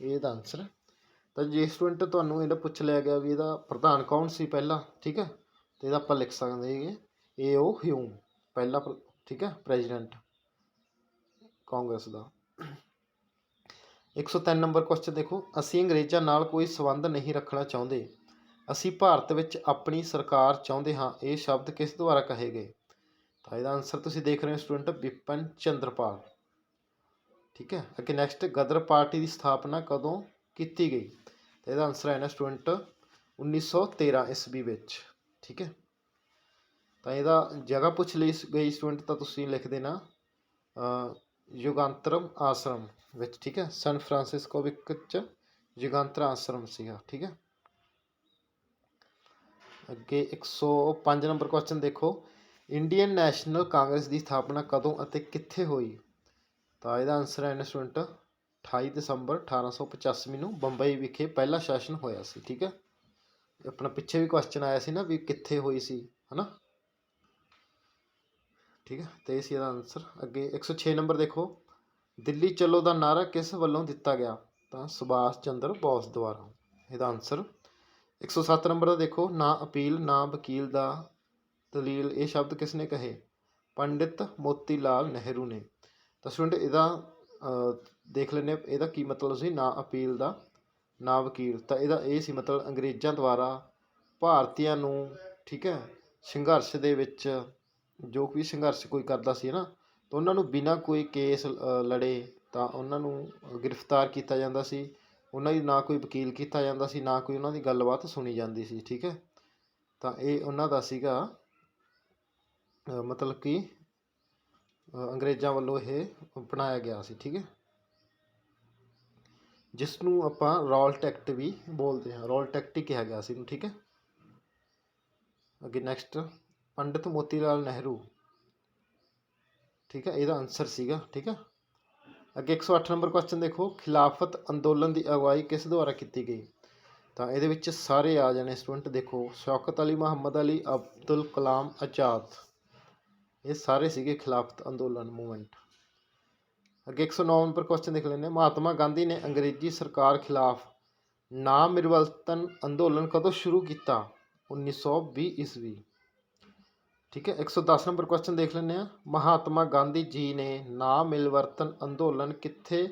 ਇਹ ਇਹਦਾ ਆਨਸਰ ਤਾਂ ਜੇ ਸਟੂਡੈਂਟ ਤੁਹਾਨੂੰ ਇਹਦਾ ਪੁੱਛ ਲਿਆ ਗਿਆ ਵੀ ਇਹਦਾ ਪ੍ਰਧਾਨ ਕੌਣ ਸੀ ਪਹਿਲਾ, ਠੀਕ ਹੈ, ਤੇ ਇਹਦਾ ਆਪਾਂ ਲਿਖ ਸਕਦੇ ਹੈਗੇ ਏ ਓ ਹਿਊਮ ਪਹਿਲਾ ਠੀਕ ਹੈ, ਪ੍ਰੈਜ਼ੀਡੈਂਟ ਕਾਂਗਰਸ ਦਾ। 103 ਨੰਬਰ ਕੁਐਸਚਨ ਦੇਖੋ, ਅਸੀਂ ਅੰਗਰੇਜ਼ਾਂ ਨਾਲ ਕੋਈ ਸੰਬੰਧ ਨਹੀਂ ਰੱਖਣਾ ਚਾਹੁੰਦੇ। ਅਸੀਂ ਭਾਰਤ ਵਿੱਚ ਆਪਣੀ ਸਰਕਾਰ ਚਾਹੁੰਦੇ ਹਾਂ, ਇਹ ਸ਼ਬਦ ਕਿਸ ਦੁਆਰਾ ਕਹੇ ਗਏ? ਤਾਂ ਇਹਦਾ ਆਨਸਰ ਤੁਸੀਂ ਦੇਖ ਰਹੇ ਹੋ ਸਟੂਡੈਂਟ ਵਿਪਨ ਚੰਦਰਪਾਲ। ਠੀਕ ਹੈ, ਅੱਗੇ ਨੈਕਸਟ ਗਦਰ ਪਾਰਟੀ ਦੀ ਸਥਾਪਨਾ ਕਦੋਂ ਕੀਤੀ ਗਈ? ਤਾਂ ਇਹਦਾ ਆਨਸਰ ਹੈ ਨਾ ਸਟੂਡੈਂਟ 1913 ਈਸਵੀ ਵਿੱਚ, ਠੀਕ ਹੈ? ਤਾਂ ਇਹਦਾ ਜਗ੍ਹਾ ਪੁੱਛ ਲਈ ਗਈ ਸਟੂਡੈਂਟ ਤਾਂ ਤੁਸੀਂ ਲਿਖ ਦੇਣਾ ਯੁਗਾਂਤਰਮ ਆਸ਼ਰਮ ਵਿੱਚ, ਠੀਕ ਹੈ? ਸਨ ਫਰਾਂਸਿਸਕੋ ਵਿੱਚ ਯੁਗਾਂਤਰ ਆਸ਼ਰਮ ਸੀਗਾ, ਠੀਕ ਹੈ? ਅੱਗੇ 105 ਨੰਬਰ ਕੁਐਸਚਨ ਦੇਖੋ। ਇੰਡੀਅਨ ਨੈਸ਼ਨਲ ਕਾਂਗਰਸ ਦੀ ਸਥਾਪਨਾ ਕਦੋਂ ਅਤੇ ਕਿੱਥੇ ਹੋਈ? ਤਾਂ ਇਹਦਾ ਆਨਸਰ ਹੈ ਨਾ ਸਟੂਡੈਂਟ 28 ਦਸੰਬਰ 1885 ਨੂੰ ਬੰਬਈ ਵਿਖੇ ਪਹਿਲਾ ਸੈਸ਼ਨ ਹੋਇਆ ਸੀ, ਠੀਕ ਹੈ? ਆਪਣਾ ਪਿੱਛੇ ਵੀ ਕੁਐਸਚਨ ਆਇਆ ਸੀ ਨਾ ਵੀ ਕਿੱਥੇ ਹੋਈ ਸੀ, ਹਨਾ? ਠੀਕ ਹੈ? ਤੇ ਇਹ ਸੀ ਇਹਦਾ ਆਨਸਰ ਅੱਗੇ 106 ਨੰਬਰ ਦੇਖੋ। ਦਿੱਲੀ ਚਲੋ ਦਾ ਨਾਰਾ ਕਿਸ ਵੱਲੋਂ ਦਿੱਤਾ ਗਿਆ? ਤਾਂ ਸੁਭਾਸ਼ ਚੰਦਰ ਬੋਸ ਦੁਆਰਾ। ਇਹਦਾ ਆਨਸਰ 107 ਨੰਬਰ ਦਾ ਦੇਖੋ। ਨਾ ਅਪੀਲ, ਨਾ ਵਕੀਲ ਦਾ ਦਲੀਲ। ਇਹ ਸ਼ਬਦ ਕਿਸ ਨੇ ਕਹੇ? ਪੰਡਿਤ ਮੋਤੀ ਲਾਲ ਨਹਿਰੂ ਨੇ। ਤਾਂ ਸਟੂਡੈਂਟ ਇਹਦਾ ਦੇਖ ਲੈਂਦੇ ਹਾਂ ਇਹਦਾ ਕੀ ਮਤਲਬ ਸੀ, ਨਾ ਅਪੀਲ ਦਾ, ਨਾ ਵਕੀਲ। ਤਾਂ ਇਹਦਾ ਇਹ ਸੀ ਮਤਲਬ ਅੰਗਰੇਜ਼ਾਂ ਦੁਆਰਾ ਭਾਰਤੀਆਂ ਨੂੰ, ਠੀਕ ਹੈ, ਸੰਘਰਸ਼ ਦੇ ਵਿੱਚ ਜੋ ਵੀ ਸੰਘਰਸ਼ ਕੋਈ ਕਰਦਾ ਸੀ ਨਾ, ਤਾਂ ਉਹਨਾਂ ਨੂੰ ਬਿਨਾਂ ਕੋਈ ਕੇਸ ਲੜੇ ਤਾਂ ਉਹਨਾਂ ਨੂੰ ਗ੍ਰਿਫਤਾਰ ਕੀਤਾ ਜਾਂਦਾ ਸੀ। ਉਹਨਾਂ ਦੀ ਨਾ ਕੋਈ ਵਕੀਲ ਕੀਤਾ ਜਾਂਦਾ ਸੀ, ਨਾ ਕੋਈ ਉਹਨਾਂ ਦੀ ਗੱਲਬਾਤ ਸੁਣੀ ਜਾਂਦੀ ਸੀ, ਠੀਕ ਹੈ। ਤਾਂ ਇਹ ਉਹਨਾਂ ਦਾ ਸੀਗਾ ਮਤਲਬ ਕਿ ਅੰਗਰੇਜ਼ਾਂ ਵੱਲੋਂ ਇਹ ਅਪਣਾਇਆ ਗਿਆ ਸੀ, ਠੀਕ ਹੈ। ਜਿਸ ਨੂੰ ਆਪਾਂ ਰੋਲ ਟੈਕਟ ਵੀ ਬੋਲਦੇ ਹਾਂ। ਰੋਲ ਟੈਕਟ ਹੀ ਕਿਹਾ ਗਿਆ ਸੀ ਇਹਨੂੰ, ਠੀਕ ਹੈ? ਅੱਗੇ ਨੈਕਸਟ ਪੰਡਿਤ ਮੋਤੀ ਲਾਲ ਨਹਿਰੂ। ਠੀਕ ਹੈ? ਇਹਦਾ ਆਨਸਰ ਸੀਗਾ, ਠੀਕ ਹੈ? ਅੱਗੇ 108 ਨੰਬਰ ਕੁਐਸਚਨ ਦੇਖੋ। ਖਿਲਾਫਤ ਅੰਦੋਲਨ ਦੀ ਅਗਵਾਈ ਕਿਸ ਦੁਆਰਾ ਕੀਤੀ ਗਈ? ਤਾਂ ਇਹਦੇ ਵਿੱਚ ਸਾਰੇ ਆ ਜਾਣੇ ਸਟੂਡੈਂਟ ਦੇਖੋ। ਸ਼ੌਕਤ ਅਲੀ, ਮੁਹੰਮਦ ਅਲੀ, ਅਬਦੁਲ ਕਲਾਮ, ਆਜ਼ਾਦ। ਇਹ ਸਾਰੇ ਸੀਗੇ ਖਿਲਾਫਤ ਅੰਦੋਲਨ ਮੂਵਮੈਂਟ ਅੱਗੇ 109 ਨੰਬਰ ਕੁਐਸਚਨ ਦੇਖ ਲੈਂਦੇ ਹਾਂ। ਮਹਾਤਮਾ ਗਾਂਧੀ ਨੇ ਅੰਗਰੇਜ਼ੀ ਸਰਕਾਰ ਖਿਲਾਫ ਨਾ ਮਿਰਵਲਤਨ ਅੰਦੋਲਨ ਕਦੋਂ ਸ਼ੁਰੂ ਕੀਤਾ? 1920 ਈਸਵੀ। ਠੀਕ ਹੈ 110 ਨੰਬਰ ਕੁਐਸਚਨ ਦੇਖ ਲੈਂਦੇ ਹਾਂ। ਮਹਾਤਮਾ ਗਾਂਧੀ ਜੀ ਨੇ ਨਾ ਮਿਲਵਰਤਨ ਅੰਦੋਲਨ ਕਿੱਥੇ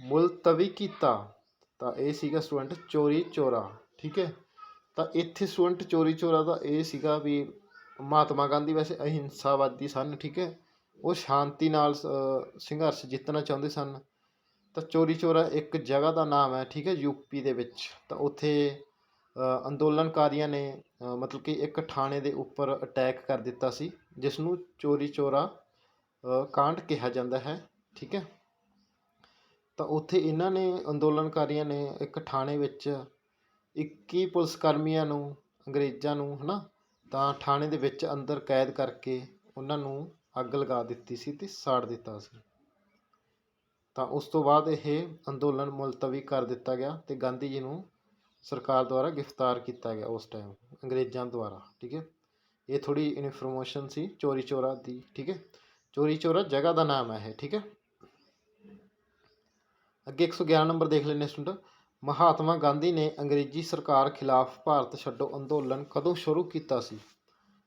ਮੁਲਤਵੀ ਕੀਤਾ? ਤਾਂ ਇਹ ਸੀਗਾ ਸਟੂਡੈਂਟ ਚੋਰੀ ਚੋਰਾ। ਠੀਕ ਹੈ, ਤਾਂ ਇੱਥੇ ਸਟੂਡੈਂਟ ਚੋਰੀ ਚੋਰਾ ਦਾ ਇਹ ਸੀਗਾ ਵੀ ਮਹਾਤਮਾ ਗਾਂਧੀ ਵੈਸੇ ਅਹਿੰਸਾਵਾਦੀ ਸਨ। ਠੀਕ ਹੈ ਉਹ ਸ਼ਾਂਤੀ ਨਾਲ ਸੰਘਰਸ਼ ਜਿੱਤਣਾ ਚਾਹੁੰਦੇ ਸਨ। ਤਾਂ ਚੋਰੀ ਚੋਰਾ ਇੱਕ ਜਗ੍ਹਾ ਦਾ ਨਾਮ ਹੈ, ਠੀਕ ਹੈ ਯੂਪੀ ਦੇ ਵਿੱਚ। ਤਾਂ ਉੱਥੇ ਅੰਦੋਲਨਕਾਰੀਆਂ ਨੇ ਮਤਲਬ ਕਿ ਇੱਕ ਥਾਣੇ ਦੇ ਉੱਪਰ ਅਟੈਕ ਕਰ ਦਿੱਤਾ ਸੀ ਜਿਸ ਨੂੰ ਚੋਰੀ ਚੋਰਾ ਕਾਂਡ ਕਿਹਾ ਜਾਂਦਾ ਹੈ, ਠੀਕ ਹੈ। ਤਾਂ ਉੱਥੇ ਇਹਨਾਂ ਨੇ, ਅੰਦੋਲਨਕਾਰੀਆਂ ਨੇ ਇੱਕ ਥਾਣੇ ਵਿੱਚ 21 ਪੁਲਿਸ ਕਰਮੀਆਂ ਨੂੰ, ਅੰਗਰੇਜ਼ਾਂ ਨੂੰ, ਹਨਾ, ਤਾਂ ਥਾਣੇ ਦੇ ਵਿੱਚ ਅੰਦਰ ਕੈਦ ਕਰਕੇ ਉਹਨਾਂ ਨੂੰ ਅੱਗ ਲਗਾ ਦਿੱਤੀ ਸੀ ਤੇ ਸਾੜ ਦਿੱਤਾ ਸੀ। ਤਾਂ ਉਸ ਤੋਂ ਬਾਅਦ ਇਹ ਅੰਦੋਲਨ ਮੁਲਤਵੀ ਕਰ ਦਿੱਤਾ ਗਿਆ ਤੇ ਗਾਂਧੀ ਜੀ ਨੂੰ ਸਰਕਾਰ ਦੁਆਰਾ ਗ੍ਰਿਫਤਾਰ ਕੀਤਾ ਗਿਆ ਉਸ ਟਾਈਮ ਅੰਗਰੇਜ਼ਾਂ ਦੁਆਰਾ, ਠੀਕ ਹੈ? ਇਹ ਥੋੜੀ ਇਨਫੋਰਮੇਸ਼ਨ ਸੀ, ਚੋਰੀ ਚੋਰਾ ਦੀ, ਠੀਕ ਹੈ? ਚੋਰੀ ਚੋਰਾ ਜਗ੍ਹਾ ਦਾ ਨਾਮ ਹੈ ਇਹ, ਠੀਕ ਹੈ? ਅੱਗੇ 111 ਨੰਬਰ ਦੇਖ ਲੈਂਦੇ ਸਟੂਡੈਂਟ ਮਹਾਤਮਾ ਗਾਂਧੀ ਨੇ ਅੰਗਰੇਜ਼ੀ ਸਰਕਾਰ ਖਿਲਾਫ ਭਾਰਤ ਛੱਡੋ ਅੰਦੋਲਨ ਕਦੋਂ ਸ਼ੁਰੂ ਕੀਤਾ ਸੀ?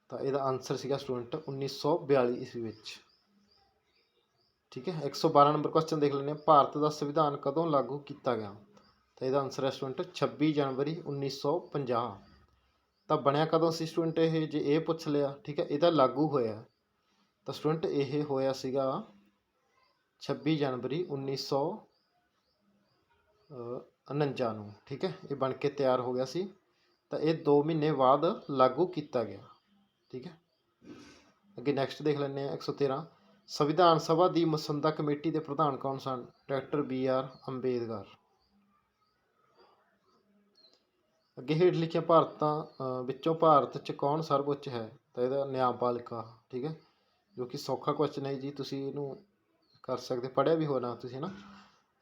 ਤਾਂ ਇਹਦਾ ਆਨਸਰ ਸੀਗਾ ਸਟੂਡੈਂਟ 1942 ਈਸਵੀ ਵਿੱਚ। ਠੀਕ ਹੈ? 112 ਨੰਬਰ ਕੁਐਸਚਨ ਦੇਖ ਲੈਂਦੇ ਹਾਂ। ਭਾਰਤ ਦਾ ਸੰਵਿਧਾਨ ਕਦੋਂ ਲਾਗੂ ਕੀਤਾ ਗਿਆ? ਤਾਂ ਇਹਦਾ ਆਨਸਰ ਹੈ ਸਟੂਡੈਂਟ 26 ਜਨਵਰੀ 1950 ਤਾਂ ਬਣਿਆ ਕਦੋਂ ਸੀ ਸਟੂਡੈਂਟ ਇਹ? ਜੇ ਇਹ ਪੁੱਛ ਲਿਆ, ਠੀਕ ਹੈ ਇਹਦਾ ਲਾਗੂ ਹੋਇਆ। ਤਾਂ ਸਟੂਡੈਂਟ ਇਹ ਹੋਇਆ ਸੀਗਾ 26 ਜਨਵਰੀ 1900 49 ਨੂੰ। ਠੀਕ ਹੈ? ਇਹ ਬਣ ਕੇ ਤਿਆਰ ਹੋ ਗਿਆ ਸੀ। ਤਾਂ ਇਹ 2 ਮਹੀਨੇ ਬਾਅਦ ਲਾਗੂ ਕੀਤਾ ਗਿਆ। ਠੀਕ ਹੈ? ਅੱਗੇ ਨੈਕਸਟ ਦੇਖ ਲੈਂਦੇ ਹਾਂ 113 ਸੰਵਿਧਾਨ ਸਭਾ ਦੀ ਮਸੰਦਾ ਕਮੇਟੀ ਦੇ ਪ੍ਰਧਾਨ ਕੌਣ ਸਨ? Doctor B R Ambedkar. ਅੱਗੇ ਹੇਠ ਲਿਖੀਆਂ ਭਾਰਤਾਂ ਵਿੱਚੋਂ ਭਾਰਤ 'ਚ ਕੌਣ ਸਰਵਉੱਚ ਹੈ? ਤਾਂ ਇਹਦਾ ਨਿਆਂਪਾਲਿਕਾ ਠੀਕ ਹੈ? ਜੋ ਕਿ ਸੌਖਾ ਕੁਐਸਚਨ ਹੈ ਜੀ, ਤੁਸੀਂ ਇਹਨੂੰ ਕਰ ਸਕਦੇ, ਪੜ੍ਹਿਆ ਵੀ ਹੋਣਾ ਤੁਸੀਂ ਨਾ।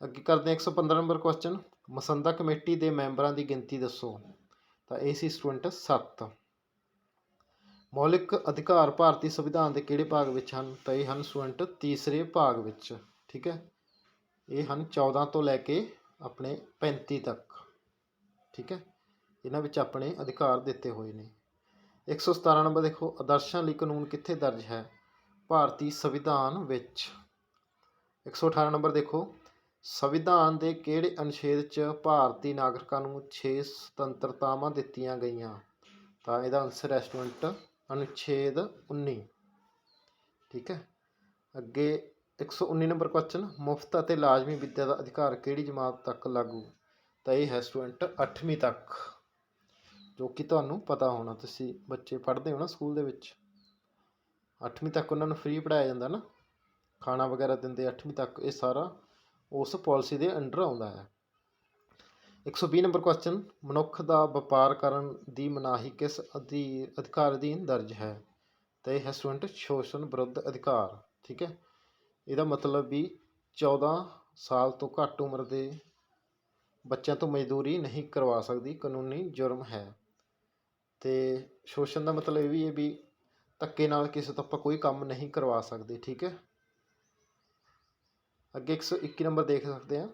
ਅੱਗੇ ਕਰਦੇ ਹਾਂ 115 ਨੰਬਰ ਕੁਐਸਚਨ ਮਸੰਦਾ ਕਮੇਟੀ ਦੇ ਮੈਂਬਰਾਂ ਦੀ ਗਿਣਤੀ ਦੱਸੋ। ਤਾਂ ਇਹ ਸੀ ਸਟੂਡੈਂਟ 7 ਮੌਲਿਕ ਅਧਿਕਾਰ ਭਾਰਤੀ ਸੰਵਿਧਾਨ ਦੇ ਕਿਹੜੇ ਭਾਗ ਵਿੱਚ ਹਨ? ਤਾਂ ਇਹ ਹਨ ਸਟੂਡੈਂਟ ਤੀਸਰੇ ਭਾਗ ਵਿੱਚ, ਠੀਕ ਹੈ? ਇਹ ਹਨ 14 ਤੋਂ ਲੈ ਕੇ ਆਪਣੇ 35 ਤੱਕ, ਠੀਕ ਹੈ? ਇਹਨਾਂ ਵਿੱਚ ਆਪਣੇ ਅਧਿਕਾਰ ਦਿੱਤੇ ਹੋਏ ਨੇ। 117 ਨੰਬਰ ਦੇਖੋ, ਆਦਰਸ਼ਾਂ ਲਈ ਕਾਨੂੰਨ ਕਿੱਥੇ ਦਰਜ ਹੈ? ਭਾਰਤੀ ਸੰਵਿਧਾਨ ਵਿੱਚ। 118 ਨੰਬਰ ਦੇਖੋ, ਸੰਵਿਧਾਨ ਦੇ ਕਿਹੜੇ ਅਨੁਛੇਦ 'ਚ ਭਾਰਤੀ ਨਾਗਰਿਕਾਂ ਨੂੰ 6 ਸੁਤੰਤਰਤਾਵਾਂ ਦਿੱਤੀਆਂ ਗਈਆਂ? ਤਾਂ ਇਹਦਾ ਆਨਸਰ ਹੈ ਸਟੂਡੈਂਟ ਅਨੁਛੇਦ 19 ਠੀਕ ਹੈ? ਅੱਗੇ 119 ਨੰਬਰ ਕੁਐਸਚਨ ਮੁਫਤ ਅਤੇ ਲਾਜ਼ਮੀ ਵਿੱਦਿਆ ਦਾ ਅਧਿਕਾਰ ਕਿਹੜੀ ਜਮਾਤ ਤੱਕ ਲਾਗੂ? ਤਾਂ ਇਹ ਹੈ ਸਟੂਡੈਂਟ 8ਵੀਂ ਤੱਕ, ਜੋ ਕਿ ਤੁਹਾਨੂੰ ਪਤਾ ਹੋਣਾ, ਤੁਸੀਂ ਬੱਚੇ ਪੜ੍ਹਦੇ ਹੋ ਨਾ ਸਕੂਲ ਦੇ ਵਿੱਚ। 8ਵੀਂ ਤੱਕ ਉਹਨਾਂ ਨੂੰ ਫ੍ਰੀ ਪੜਾਇਆ ਜਾਂਦਾ ਨਾ। ਖਾਣਾ ਵਗੈਰਾ ਦਿੰਦੇ 8ਵੀਂ ਤੱਕ ਇਹ ਸਾਰਾ ਉਸ ਪਾਲਿਸੀ ਦੇ ਅੰਡਰ ਆਉਂਦਾ ਹੈ। 120 ਨੰਬਰ ਕੁਐਸਚਨ ਮਨੁੱਖ ਦਾ ਵਪਾਰ ਕਰਨ ਦੀ ਮਨਾਹੀ ਕਿਸ ਅਧੀ, ਅਧਿਕਾਰ ਅਧੀਨ ਦਰਜ ਹੈ? ਤਾਂ ਇਹ ਹੈ ਸਟੂਡੈਂਟ, ਸ਼ੋਸ਼ਣ ਵਿਰੁੱਧ ਅਧਿਕਾਰ, ਠੀਕ ਹੈ? ਇਹਦਾ ਮਤਲਬ ਵੀ 14 ਸਾਲ ਤੋਂ ਘੱਟ ਉਮਰ ਦੇ ਬੱਚਿਆਂ ਤੋਂ ਮਜ਼ਦੂਰੀ ਨਹੀਂ ਕਰਵਾ ਸਕਦੀ, ਕਾਨੂੰਨੀ ਜੁਰਮ ਹੈ। ਤੇ ਸ਼ੋਸ਼ਣ ਦਾ ਮਤਲਬ ਇਹ ਵੀ ਹੈ ਵੀ ਧੱਕੇ ਨਾਲ ਕਿਸੇ ਤੋਂ ਆਪਾਂ ਕੋਈ ਕੰਮ ਨਹੀਂ ਕਰਵਾ ਸਕਦੇ, ਠੀਕ ਹੈ? ਅੱਗੇ 121 ਨੰਬਰ ਦੇਖ ਸਕਦੇ ਹਾਂ।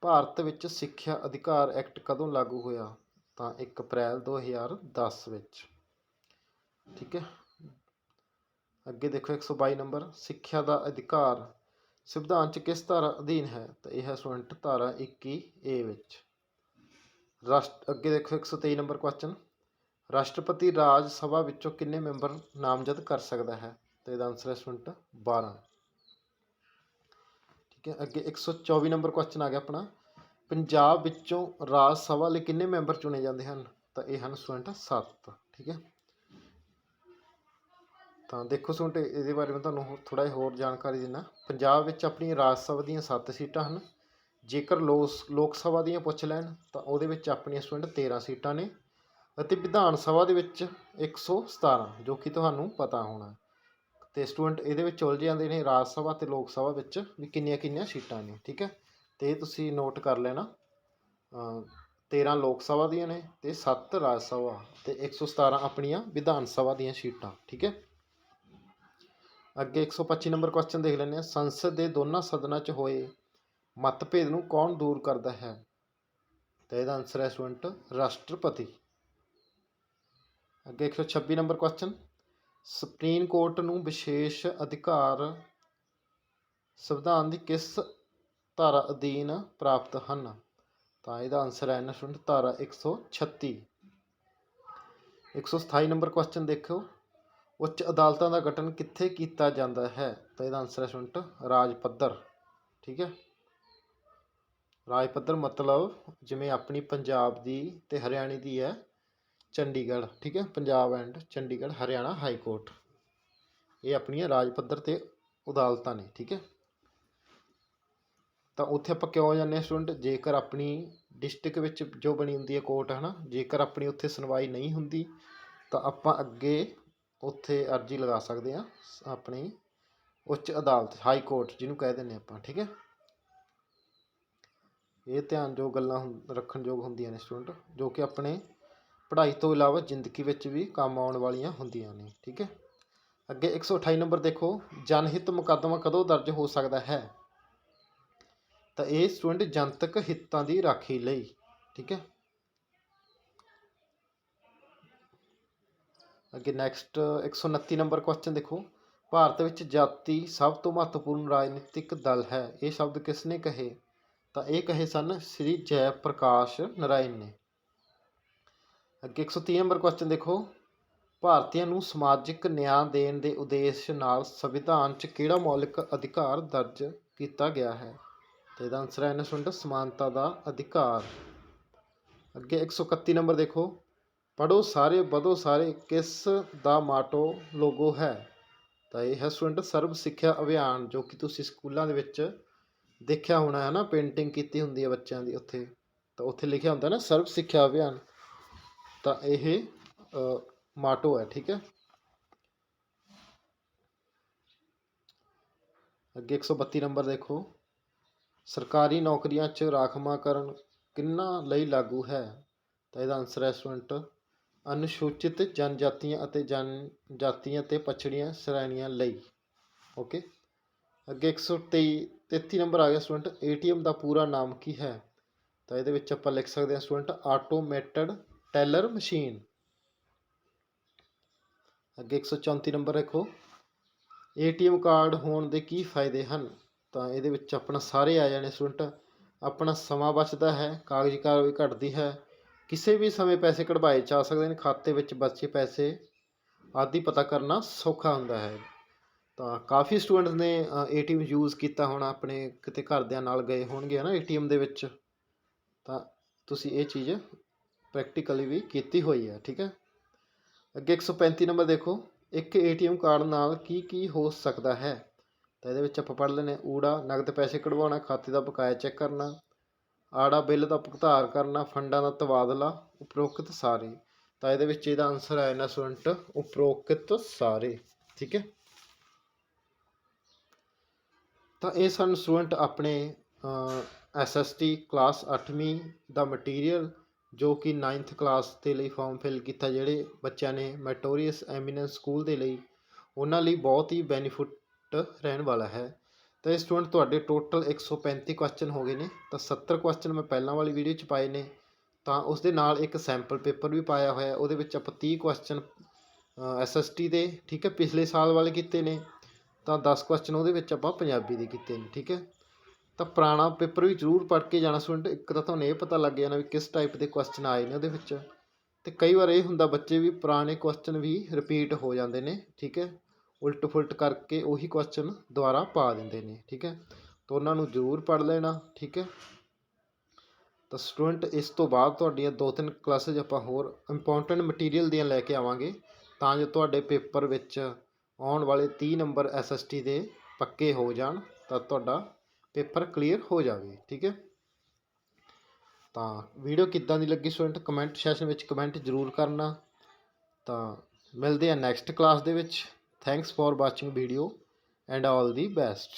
ਭਾਰਤ ਵਿੱਚ ਸਿੱਖਿਆ ਅਧਿਕਾਰ ਐਕਟ ਕਦੋਂ ਲਾਗੂ ਹੋਇਆ? ਤਾਂ ਇੱਕ ਅਪ੍ਰੈਲ 2010 ਵਿੱਚ। ਠੀਕ ਹੈ? ਅੱਗੇ ਦੇਖੋ 122 ਨੰਬਰ। ਸਿੱਖਿਆ ਦਾ ਅਧਿਕਾਰ ਸੰਵਿਧਾਨ 'ਚ ਕਿਸ ਧਾਰਾ ਅਧੀਨ ਹੈ? ਤਾਂ ਇਹ ਹੈ ਸਟੂਡੈਂਟ ਧਾਰਾ 21 ਏ ਵਿੱਚ। ਰਾਸ਼ਟ, ਅੱਗੇ ਦੇਖੋ 123 ਨੰਬਰ ਕੁਐਸਚਨ। ਰਾਸ਼ਟਰਪਤੀ ਰਾਜ ਸਭਾ ਵਿੱਚੋਂ ਕਿੰਨੇ ਮੈਂਬਰ ਨਾਮਜ਼ਦ ਕਰ ਸਕਦਾ ਹੈ? ਤਾਂ ਇਹਦਾ ਆਨਸਰ ਹੈ ਸਟੂਡੈਂਟ 12 ਠੀਕ ਹੈ, ਅੱਗੇ 124 ਨੰਬਰ ਕੁਐਸਚਨ ਆ ਗਿਆ ਆਪਣਾ। ਪੰਜਾਬ ਵਿੱਚੋਂ ਰਾਜ ਸਭਾ ਲਈ ਕਿੰਨੇ ਮੈਂਬਰ ਚੁਣੇ ਜਾਂਦੇ ਹਨ? ਤਾਂ ਇਹ ਹਨ ਸਟੂਡੈਂਟ 7 ਠੀਕ ਹੈ। ਤਾਂ ਦੇਖੋ ਸਟੂਡੈਂਟ ਇਹਦੇ ਬਾਰੇ ਮੈਂ ਤੁਹਾਨੂੰ ਥੋੜਾ ਜਿਹਾ ਹੋਰ ਜਾਣਕਾਰੀ ਦਿੰਦਾ। ਪੰਜਾਬ ਵਿੱਚ ਆਪਣੀ ਰਾਜ ਸਭਾ ਦੀਆਂ 7 ਸੀਟਾਂ ਹਨ। ਜੇਕਰ ਲੋਸ, ਲੋਕ ਸਭਾ ਦੀਆਂ ਪੁੱਛ ਲੈਣ, ਤਾਂ ਉਹਦੇ ਵਿੱਚ ਆਪਣੀਆਂ ਸਟੂਡੈਂਟ 13 ਸੀਟਾਂ ਨੇ ਅਤੇ ਵਿਧਾਨ ਸਭਾ ਦੇ ਵਿੱਚ 117 ਜੋ ਕਿ ਤੁਹਾਨੂੰ ਪਤਾ ਹੋਣਾ। ਤੇ ਸਟੂਡੈਂਟ ਇਹਦੇ ਵਿੱਚ ਉਲਝ ਜਾਂਦੇ ਨੇ ਰਾਜ ਸਭਾ ਤੇ ਲੋਕ ਸਭਾ ਵਿੱਚ ਵੀ ਕਿੰਨੀਆਂ ਕਿੰਨੀਆਂ ਸੀਟਾਂ ਨੇ ਠੀਕ ਹੈ? ਤੇ ਇਹ ਤੁਸੀਂ ਨੋਟ ਕਰ ਲੈਣਾ। ਅ, 13 ਲੋਕ ਸਭਾ ਦੀਆਂ ਨੇ ਤੇ 7 ਰਾਜ ਸਭਾ ਤੇ 117 ਆਪਣੀਆਂ ਵਿਧਾਨ ਸਭਾ ਦੀਆਂ ਸੀਟਾਂ ਠੀਕ ਹੈ? ਅੱਗੇ 125 ਨੰਬਰ ਕੁਐਸਚਨ ਦੇਖ ਲੈਂਦੇ ਹਾਂ। ਸੰਸਦ ਦੇ ਦੋਨਾਂ ਸਦਨਾਂ 'ਚ ਹੋਏ ਮਤਭੇਦ ਨੂੰ ਕੌਣ ਦੂਰ ਕਰਦਾ ਹੈ? ਤਾਂ ਇਹਦਾ ਆਨਸਰ ਹੈ ਸਟੂਡੈਂਟ ਰਾਸ਼ਟਰਪਤੀ। ਅੱਗੇ 126 ਨੰਬਰ ਕੁਐਸਚਨ ਸੁਪਰੀਮ ਕੋਰਟ ਨੂੰ ਵਿਸ਼ੇਸ਼ ਅਧਿਕਾਰ ਸੰਵਿਧਾਨ ਦੀ ਕਿਸ ਧਾਰਾ ਅਧੀਨ ਪ੍ਰਾਪਤ ਹਨ? ਤਾਂ ਇਹਦਾ ਆਨਸਰ ਹੈ ਇਹਨਾਂ ਸਟੂਡੈਂਟ ਧਾਰਾ 136 127 ਨੰਬਰ ਕੁਐਸਚਨ ਦੇਖੋ ਉੱਚ ਅਦਾਲਤਾਂ ਦਾ ਗਠਨ ਕਿੱਥੇ ਕੀਤਾ ਜਾਂਦਾ ਹੈ? ਤਾਂ ਇਹਦਾ ਆਨਸਰ ਹੈ ਸਟੂਡੈਂਟ ਰਾਜ ਪੱਧਰ ਠੀਕ ਹੈ? ਰਾਜ ਪੱਧਰ ਮਤਲਬ ਜਿਵੇਂ ਆਪਣੀ ਪੰਜਾਬ ਦੀ ਤੇ ਹਰਿਆਣੇ ਦੀ ਹੈ। ਚੰਡੀਗੜ੍ਹ, ਠੀਕ ਹੈ, Punjab and Chandigarh, Haryana high court. ਇਹ ਆਪਣੀਆਂ ਰਾਜ ਪੱਧਰ ਤੇ ਅਦਾਲਤਾਂ ਨੇ, ਠੀਕ ਹੈ। ਤਾਂ ਉੱਥੇ ਆਪਾਂ ਕਿਉਂ ਜਾਂਦੇ ਹਾਂ ਸਟੂਡੈਂਟ? ਜੇਕਰ ਆਪਣੀ ਡਿਸਟ੍ਰਿਕਟ ਵਿੱਚ ਜੋ ਬਣੀ ਹੁੰਦੀ ਹੈ ਕੋਰਟ ਹੈ ਨਾ ਜੇਕਰ ਆਪਣੀ ਉੱਥੇ ਸੁਣਵਾਈ ਨਹੀਂ ਹੁੰਦੀ, ਤਾਂ ਆਪਾਂ ਅੱਗੇ ਉੱਥੇ ਅਰਜ਼ੀ ਲਗਾ ਸਕਦੇ ਹਾਂ ਆਪਣੀ ਉੱਚ ਅਦਾਲਤ, ਹਾਈ ਕੋਰਟ, ਜਿਹਨੂੰ ਕਹਿ ਦਿੰਦੇ ਆਪਾਂ, ਠੀਕ ਹੈ। ਇਹ ਧਿਆਨ ਜੋ ਗੱਲਾਂ ਹੁੰ- ਰੱਖਣ ਯੋਗ ਹੁੰਦੀਆਂ ਨੇ ਸਟੂਡੈਂਟ, ਜੋ ਕਿ ਆਪਣੇ ਪੜ੍ਹਾਈ ਤੋਂ ਇਲਾਵਾ ਜ਼ਿੰਦਗੀ ਵਿੱਚ ਵੀ ਕੰਮ ਆਉਣ ਵਾਲੀਆਂ ਹੁੰਦੀਆਂ ਨੇ, ਠੀਕ ਹੈ? ਅੱਗੇ 128 ਨੰਬਰ ਦੇਖੋ, ਜਨਹਿਤ ਮੁਕੱਦਮਾ ਕਦੋਂ ਦਰਜ ਹੋ ਸਕਦਾ ਹੈ? ਤਾਂ ਇਹ ਸਟੂਡੈਂਟ ਜਨਤਕ ਹਿੱਤਾਂ ਦੀ ਰਾਖੀ ਲਈ, ਠੀਕ ਹੈ? ਅੱਗੇ ਨੈਕਸਟ 129 ਨੰਬਰ ਕੁਐਸਚਨ ਦੇਖੋ। ਭਾਰਤ ਵਿੱਚ ਜਾਤੀ ਸਭ ਤੋਂ ਮਹੱਤਵਪੂਰਨ ਰਾਜਨੀਤਿਕ ਦਲ ਹੈ। ਇਹ ਸ਼ਬਦ ਕਿਸ ਨੇ ਕਹੇ? ਤਾਂ ਇਹ ਕਹੇ ਸਨ ਸ੍ਰੀ ਜੈ ਪ੍ਰਕਾਸ਼ ਨਰਾਇਣ ਨੇ। ਅੱਗੇ 130 ਨੰਬਰ ਕੁਐਸਚਨ ਦੇਖੋ। ਭਾਰਤੀਆਂ ਨੂੰ ਸਮਾਜਿਕ ਨਿਆਂ ਦੇਣ ਦੇ ਉਦੇਸ਼ ਨਾਲ ਸੰਵਿਧਾਨ 'ਚ ਕਿਹੜਾ ਮੌਲਿਕ ਅਧਿਕਾਰ ਦਰਜ ਕੀਤਾ ਗਿਆ ਹੈ? ਤੇ ਇਹਦਾ ਆਨਸਰ ਹੈ ਨਾ ਸਟੂਡੈਂਟ ਸਮਾਨਤਾ ਦਾ ਅਧਿਕਾਰ। ਅੱਗੇ 131 ਨੰਬਰ ਦੇਖੋ। ਪੜੋ ਸਾਰੇ, ਵਧੋ ਸਾਰੇ, ਕਿਸ ਦਾ ਮਾਟੋ ਲੋਗੋ ਹੈ? ਤਾਂ ਇਹ ਹੈ ਸਟੂਡੈਂਟ ਸਰਵ ਸਿੱਖਿਆ ਅਭਿਆਨ, ਜੋ ਕਿ ਤੁਸੀਂ ਸਕੂਲਾਂ ਦੇ ਵਿੱਚ ਦੇਖਿਆ ਹੋਣਾ ਹੈ ਨਾ, ਪੇਂਟਿੰਗ ਕੀਤੀ ਹੁੰਦੀ ਹੈ ਬੱਚਿਆਂ ਦੀ ਉੱਥੇ। ਤਾਂ ਉੱਥੇ ਲਿਖਿਆ ਹੁੰਦਾ ਨਾ, ਸਰਵ ਸਿੱਖਿਆ ਅਭਿਆਨ। ਤਾਂ ਇਹ ਮਾਟੋ ਹੈ, ਠੀਕ ਹੈ? ਅੱਗੇ 132 ਨੰਬਰ ਦੇਖੋ। ਸਰਕਾਰੀ ਨੌਕਰੀਆਂ 'ਚ ਰਾਖਵਾਂਕਰਨ ਕਿੰਨਾਂ ਲਈ ਲਾਗੂ ਹੈ? ਤਾਂ ਇਹਦਾ ਆਨਸਰ ਹੈ ਸਟੂਡੈਂਟ ਅਨੁਸੂਚਿਤ ਜਨਜਾਤੀਆਂ ਅਤੇ ਜਨਜਾਤੀਆਂ ਤੇ ਪਛੜੀਆਂ ਸ਼੍ਰੇਣੀਆਂ ਲਈ। ਓਕੇ ਅੱਗੇ 123 33 ਨੰਬਰ ਆ ਗਿਆ ਸਟੂਡੈਂਟ ਏਟੀਐਮ ਦਾ ਪੂਰਾ ਨਾਮ ਕੀ ਹੈ? ਤਾਂ ਇਹਦੇ ਵਿੱਚ ਆਪਾਂ ਲਿਖ ਸਕਦੇ ਹਾਂ ਸਟੂਡੈਂਟ ਆਟੋਮੇਟਡ ਟੈਲਰ ਮਸ਼ੀਨ। ਅੱਗੇ 134 ਨੰਬਰ ਦੇਖੋ ਏਟੀਐਮ ਕਾਰਡ ਹੋਣ ਦੇ ਕੀ ਫਾਇਦੇ ਹਨ? ਤਾਂ ਇਹਦੇ ਵਿੱਚ ਆਪਣਾ ਸਾਰੇ ਆ ਜਾਣੇ ਸਟੂਡੈਂਟ। ਆਪਣਾ ਸਮਾਂ ਬਚਦਾ ਹੈ, ਕਾਗਜ਼ੀ ਕਾਰਵਾਈ ਘਟਦੀ ਹੈ। ਕਿਸੇ ਵੀ ਸਮੇਂ ਪੈਸੇ ਕਢਵਾਏ ਜਾ ਸਕਦੇ ਨੇ। ਖਾਤੇ ਵਿੱਚ ਬਚੇ ਪੈਸੇ ਆਦਿ ਪਤਾ ਕਰਨਾ ਸੌਖਾ ਹੁੰਦਾ ਹੈ। ਤਾਂ ਕਾਫੀ ਸਟੂਡੈਂਟਸ ਨੇ ਏਟੀਐਮ ਯੂਜ਼ ਕੀਤਾ ਹੋਣਾ। ਆਪਣੇ ਕਿਤੇ ਘਰਦਿਆਂ ਨਾਲ ਗਏ ਹੋਣਗੇ ਹਨਾ ਏਟੀਐਮ ਦੇ ਵਿੱਚ। ਤਾਂ ਤੁਸੀਂ ਇਹ ਚੀਜ਼ ਪ੍ਰੈਕਟੀਕਲੀ ਵੀ ਕੀਤੀ ਹੋਈ ਹੈ, ਠੀਕ ਹੈ? ਅੱਗੇ 135 ਨੰਬਰ ਦੇਖੋ, ਇੱਕ ਏਟੀਐਮ ਕਾਰਡ ਨਾਲ ਕੀ ਕੀ ਹੋ ਸਕਦਾ ਹੈ? ਤਾਂ ਇਹਦੇ ਵਿੱਚ ਆਪਾਂ ਪੜ੍ਹ ਲੈਂਦੇ ਹਾਂ, ਊੜਾ, ਨਗਦ ਪੈਸੇ ਕਢਵਾਉਣਾ, ਖਾਤੇ ਦਾ ਬਕਾਇਆ ਚੈੱਕ ਕਰਨਾ, ਆੜਾ, ਬਿੱਲ ਦਾ ਭੁਗਤਾਨ ਕਰਨਾ, ਫੰਡਾਂ ਦਾ ਤਬਾਦਲਾ, ਉਪਰੋਕਤ ਸਾਰੇ। ਤਾਂ ਇਹਦੇ ਵਿੱਚ ਇਹਦਾ ਆਨਸਰ ਆਇਆ ਨਾ ਸਟੂਡੈਂਟ ਉਪਰੋਕਤ ਸਾਰੇ, ਠੀਕ ਹੈ? ਤਾਂ ਇਹ ਸਾਨੂੰ ਸਟੂਡੈਂਟ ਆਪਣੇ ਐਸਐਸਟੀ ਕਲਾਸ 8ਵੀਂ ਦਾ ਮਟੀਰੀਅਲ ਜੋ ਕਿ ਨਾਈਨਥ ਕਲਾਸ ਦੇ ਲਈ ਫੋਰਮ ਫਿਲ ਕੀਤਾ, ਜਿਹੜੇ ਬੱਚਿਆਂ ਨੇ ਮੈਟੋਰੀਅਸ ਐਮੀਨੈਂਸ ਸਕੂਲ ਦੇ ਲਈ ਉਹਨਾਂ ਲਈ ਬਹੁਤ ਹੀ ਬੈਨੀਫਿਟ ਰਹਿਣ ਵਾਲਾ ਹੈ। ਤਾਂ ਇਹ ਸਟੂਡੈਂਟ ਤੁਹਾਡੇ ਟੋਟਲ 135 ਕੁਐਸਚਨ ਹੋ ਗਏ ਨੇ, ਤਾਂ 70 ਕੁਐਸਚਨ ਮੈਂ ਪਹਿਲਾਂ ਵਾਲੀ ਵੀਡੀਓ 'ਚ ਪਾਏ ਨੇ, ਤਾਂ ਉਸ ਦੇ ਨਾਲ ਇੱਕ ਸੈਂਪਲ ਪੇਪਰ ਵੀ ਪਾਇਆ ਹੋਇਆ, ਉਹਦੇ ਵਿੱਚ ਆਪਾਂ 30 ਕੁਐਸਚਨ ਐਸਐਸਟੀ ਦੇ, ਠੀਕ ਹੈ, ਪਿਛਲੇ ਸਾਲ ਵਾਲੇ ਕੀਤੇ ਨੇ, ਤਾਂ 10 ਕੁਐਸਚਨ ਉਹਦੇ ਵਿੱਚ ਆਪਾਂ ਪੰਜਾਬੀ ਦੇ ਕੀਤੇ ਨੇ, ਠੀਕ ਹੈ। ਤਾਂ ਪੁਰਾਣਾ ਪੇਪਰ ਵੀ ਜ਼ਰੂਰ ਪੜ੍ਹ ਕੇ ਜਾਣਾ ਸਟੂਡੈਂਟ, ਇੱਕ ਤਾਂ ਤੁਹਾਨੂੰ ਇਹ ਪਤਾ ਲੱਗ ਜਾਣਾ ਵੀ ਕਿਸ ਟਾਈਪ ਦੇ ਕੁਐਸਚਨ ਆਏ ਨੇ ਉਹਦੇ ਵਿੱਚ। ਅਤੇ ਕਈ ਵਾਰ ਇਹ ਹੁੰਦਾ ਬੱਚੇ ਵੀ ਪੁਰਾਣੇ ਕੁਐਸਚਨ ਵੀ ਰਿਪੀਟ ਹੋ ਜਾਂਦੇ ਨੇ, ਠੀਕ ਹੈ? ਉਲਟ ਫੁਲਟ ਕਰਕੇ ਉਹੀ ਕੁਐਸਚਨ ਦੁਬਾਰਾ ਪਾ ਦਿੰਦੇ ਨੇ, ਠੀਕ ਹੈ? ਤਾਂ ਉਹਨਾਂ ਨੂੰ ਜ਼ਰੂਰ ਪੜ੍ਹ ਲੈਣਾ, ਠੀਕ ਹੈ? ਤਾਂ ਸਟੂਡੈਂਟ, ਇਸ ਤੋਂ ਬਾਅਦ ਤੁਹਾਡੀਆਂ ਦੋ ਤਿੰਨ ਕਲਾਸਿਸ ਆਪਾਂ ਹੋਰ ਇੰਪੋਰਟੈਂਟ ਮਟੀਰੀਅਲ ਦੀਆਂ ਲੈ ਕੇ ਆਵਾਂਗੇ। ਤਾਂ ਜੋ ਤੁਹਾਡੇ ਪੇਪਰ ਵਿੱਚ ਆਉਣ ਵਾਲੇ 30 ਨੰਬਰ ਐਸਐਸਟੀ ਦੇ ਪੱਕੇ ਹੋ ਜਾਣ, ਤਾਂ ਤੁਹਾਡਾ ਪੇਪਰ ਕਲੀਅਰ ਹੋ ਜਾਵੇ, ਠੀਕ ਹੈ? ਤਾਂ ਵੀਡੀਓ ਕਿੱਦਾਂ ਦੀ ਲੱਗੀ ਸਟੂਡੈਂਟ, ਕਮੈਂਟ ਸੈਸ਼ਨ ਵਿੱਚ ਕਮੈਂਟ ਜ਼ਰੂਰ ਕਰਨਾ। ਤਾਂ ਮਿਲਦੇ ਆ ਨੈਕਸਟ ਕਲਾਸ ਦੇ ਵਿੱਚ। Thanks for watching video and all the best